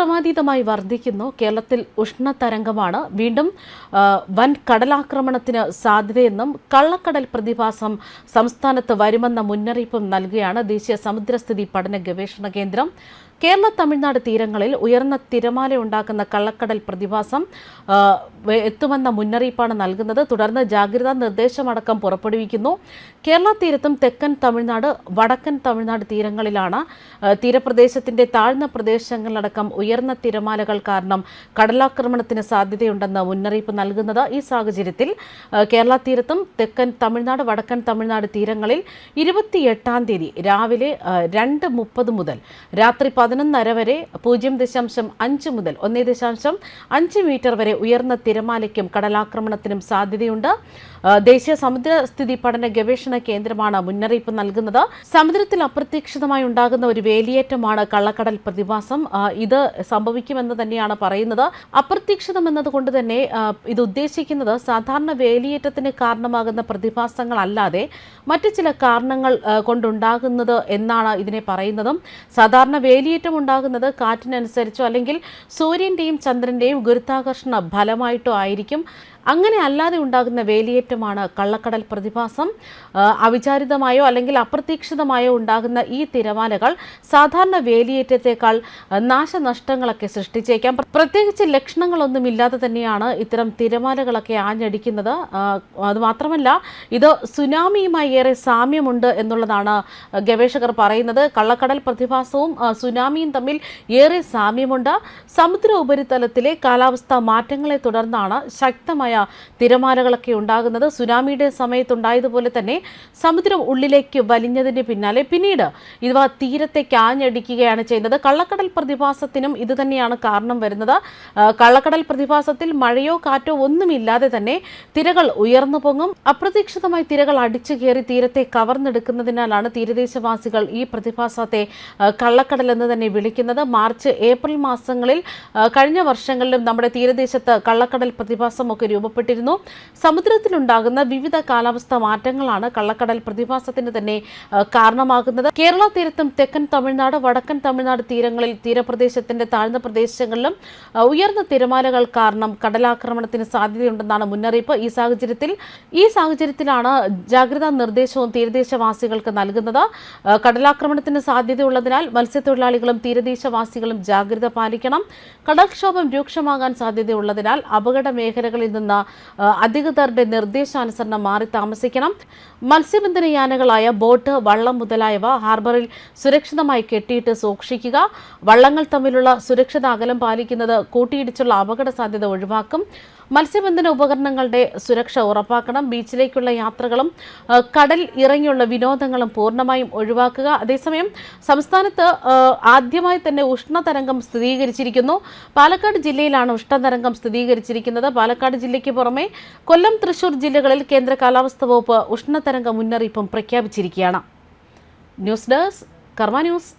ക്രമാതീതമായി വർദ്ധിക്കുന്നു. കേരളത്തിൽ ഉഷ്ണതരംഗമാണ്. വീണ്ടും വൻ കടലാക്രമണത്തിന് സാധ്യതയെന്നും കള്ളക്കടൽ പ്രതിഭാസം സംസ്ഥാനത്ത് വരുമെന്ന മുന്നറിയിപ്പും നൽകുകയാണ് ദേശീയ സമുദ്രസ്ഥിതി പഠന ഗവേഷണ കേന്ദ്രം. കേരള തമിഴ്നാട് തീരങ്ങളിൽ ഉയർന്ന തിരമാല ഉണ്ടാക്കുന്ന കള്ളക്കടൽ പ്രതിഭാസം എത്തുമെന്ന മുന്നറിയിപ്പാണ് നൽകുന്നത്. തുടർന്ന് ജാഗ്രതാ നിർദ്ദേശമടക്കം പുറപ്പെടുവിക്കുന്നു. കേരള തീരത്തും തെക്കൻ തമിഴ്നാട് വടക്കൻ തമിഴ്നാട് തീരങ്ങളിലാണ് തീരപ്രദേശത്തിന്റെ താഴ്ന്ന പ്രദേശങ്ങളിലടക്കം ഉയർന്ന തിരമാലകൾ കാരണം കടലാക്രമണത്തിന് സാധ്യതയുണ്ടെന്ന് മുന്നറിയിപ്പ് നൽകുന്നത് ഈ സാഹചര്യത്തിൽ കേരള തീരത്തും തെക്കൻ തമിഴ്നാട് വടക്കൻ തമിഴ്നാട് തീരങ്ങളിൽ ഇരുപത്തിയെട്ടാം തീയതി രാവിലെ രണ്ട് മുപ്പത് മുതൽ രാത്രി പതിനൊന്നര വരെ പൂജ്യം ദശാംശം അഞ്ച് മുതൽ ഒന്നേ ദശാംശം അഞ്ച് മീറ്റർ വരെ ഉയർന്ന തിരമാലയ്ക്കും കടലാക്രമണത്തിനും സാധ്യതയുണ്ട്. ദേശീയ സമുദ്രസ്ഥിതി പഠന ഗവേഷണ കേന്ദ്രമാണ് മുന്നറിയിപ്പ് നൽകുന്നത്. സമുദ്രത്തിൽ അപ്രതീക്ഷിതമായി ഉണ്ടാകുന്ന ഒരു വേലിയേറ്റമാണ് കള്ളക്കടൽ പ്രതിഭാസം. ഇത് സംഭവിക്കുമെന്ന് തന്നെയാണ് പറയുന്നത്. അപ്രതീക്ഷിതം എന്നതുകൊണ്ട് തന്നെ ഇത് ഉദ്ദേശിക്കുന്നത് സാധാരണ വേലിയേറ്റത്തിന് കാരണമാകുന്ന പ്രതിഭാസങ്ങളല്ലാതെ മറ്റു ചില കാരണങ്ങൾ കൊണ്ടുണ്ടാകുന്നത് എന്നാണ് ഇതിനെ പറയുന്നതും. സാധാരണ വേലിയേറ്റം ഉണ്ടാകുന്നത് കാറ്റിനനുസരിച്ചോ അല്ലെങ്കിൽ സൂര്യന്റെയും ചന്ദ്രന്റെയും ഗുരുത്വാകർഷണ ഫലമായിട്ടോ ആയിരിക്കും. അങ്ങനെ അല്ലാതെ ഉണ്ടാകുന്ന വേലിയേറ്റമാണ് കള്ളക്കടൽ പ്രതിഭാസം. അവിചാരിതമായോ അല്ലെങ്കിൽ അപ്രതീക്ഷിതമായോ ഉണ്ടാകുന്ന ഈ തിരമാലകൾ സാധാരണ വേലിയേറ്റത്തേക്കാൾ നാശനഷ്ടങ്ങളൊക്കെ സൃഷ്ടിച്ചേക്കാം. പ്രത്യേകിച്ച് ലക്ഷണങ്ങളൊന്നുമില്ലാതെ തന്നെയാണ് ഇത്തരം തിരമാലകളൊക്കെ ആഞ്ഞടിക്കുന്നത്. അത് അതുമാത്രമല്ല ഇത് സുനാമിയുമായി ഏറെ സാമ്യമുണ്ട് എന്നുള്ളതാണ് ഗവേഷകർ പറയുന്നത്. കള്ളക്കടൽ പ്രതിഭാസവും സുനാമിയും തമ്മിൽ ഏറെ സാമ്യമുണ്ട്. സമുദ്ര ഉപരിതലത്തിലെ കാലാവസ്ഥാ മാറ്റങ്ങളെ തുടർന്നാണ് ശക്തമായ തിരമാലകളൊക്കെ ഉണ്ടാകുന്നത് സുനാമിയുടെ സമയത്തുണ്ടായതുപോലെ തന്നെ സമുദ്രം ഉള്ളിലേക്ക് വലിഞ്ഞതിന് പിന്നാലെ പിന്നീട് ഇവ തീരത്തെ ആഞ്ഞടിക്കുകയാണ് ചെയ്യുന്നത്. കള്ളക്കടൽ പ്രതിഭാസത്തിനും ഇത് തന്നെയാണ് കാരണം വരുന്നത്. കള്ളക്കടൽ പ്രതിഭാസത്തിൽ മഴയോ കാറ്റോ ഒന്നുമില്ലാതെ തന്നെ തിരകൾ ഉയർന്നു പൊങ്ങും. അപ്രതീക്ഷിതമായി തിരകൾ അടിച്ചു കയറി തീരത്തെ കവർന്നെടുക്കുന്നതിനാലാണ് തീരദേശവാസികൾ ഈ പ്രതിഭാസത്തെ കള്ളക്കടൽ എന്ന് തന്നെ വിളിക്കുന്നത്. മാർച്ച് ഏപ്രിൽ മാസങ്ങളിൽ കഴിഞ്ഞ വർഷങ്ങളിലും നമ്മുടെ തീരദേശത്ത് കള്ളക്കടൽ പ്രതിഭാസമൊക്കെ രൂപപ്പെട്ടിരുന്നു. സമുദ്രത്തിലുണ്ടാകുന്ന വിവിധ കാലാവസ്ഥ മാറ്റങ്ങളാണ് കള്ളക്കടൽ പ്രതിഭാസത്തിന് തന്നെ കാരണമാകുന്നത്. കേരള തീരത്തും തെക്കൻ തമിഴ്നാട് വടക്കൻ തമിഴ്നാട് തീരങ്ങളിൽ തീരപ്രദേശത്തിന്റെ താഴ്ന്ന പ്രദേശങ്ങളിലും ഉയർന്ന തിരമാലകൾ കാരണം കടലാക്രമണത്തിന് സാധ്യതയുണ്ടെന്നാണ് മുന്നറിയിപ്പ്. ഈ സാഹചര്യത്തിൽ ഈ സാഹചര്യത്തിലാണ് ജാഗ്രതാ നിർദ്ദേശവും തീരദേശവാസികൾക്ക് നൽകുന്നത്. കടലാക്രമണത്തിന് സാധ്യതയുള്ളതിനാൽ മത്സ്യത്തൊഴിലാളികളും തീരദേശവാസികളും ജാഗ്രത പാലിക്കണം. കടൽക്ഷോഭം രൂക്ഷമാകാൻ സാധ്യതയുള്ളതിനാൽ അപകട മേഖലകളിൽ നിന്ന് ആ, അധികൃതരുടെ നിർദ്ദേശാനുസരണം മാറി താമസിക്കണം. മത്സ്യബന്ധന യാനകളായ ബോട്ട് വള്ളം മുതലായവ ഹാർബറിൽ സുരക്ഷിതമായി കെട്ടിയിട്ട് സൂക്ഷിക്കുക. വള്ളങ്ങൾ തമ്മിലുള്ള സുരക്ഷിത അകലം പാലിക്കുന്നത് കൂട്ടിയിടിച്ചുള്ള അപകട സാധ്യത ഒഴിവാക്കും. മത്സ്യബന്ധന ഉപകരണങ്ങളുടെ സുരക്ഷ ഉറപ്പാക്കണം. ബീച്ചിലേക്കുള്ള യാത്രകളും കടൽ ഇറങ്ങിയുള്ള വിനോദങ്ങളും പൂർണമായും ഒഴിവാക്കുക. അതേസമയം സംസ്ഥാനത്ത് ആദ്യമായി തന്നെ ഉഷ്ണതരംഗം സ്ഥിരീകരിച്ചിരിക്കുന്നു. പാലക്കാട് ജില്ലയിലാണ് ഉഷ്ണതരംഗം സ്ഥിരീകരിച്ചിരിക്കുന്നത്. പാലക്കാട് ജില്ലയ്ക്ക് പുറമെ കൊല്ലം തൃശൂർ ജില്ലകളിൽ കേന്ദ്ര കാലാവസ്ഥ വകുപ്പ് ഉഷ്ണതരംഗ മുന്നറിയിപ്പും പ്രഖ്യാപിച്ചിരിക്കുകയാണ്. News desk Karma News.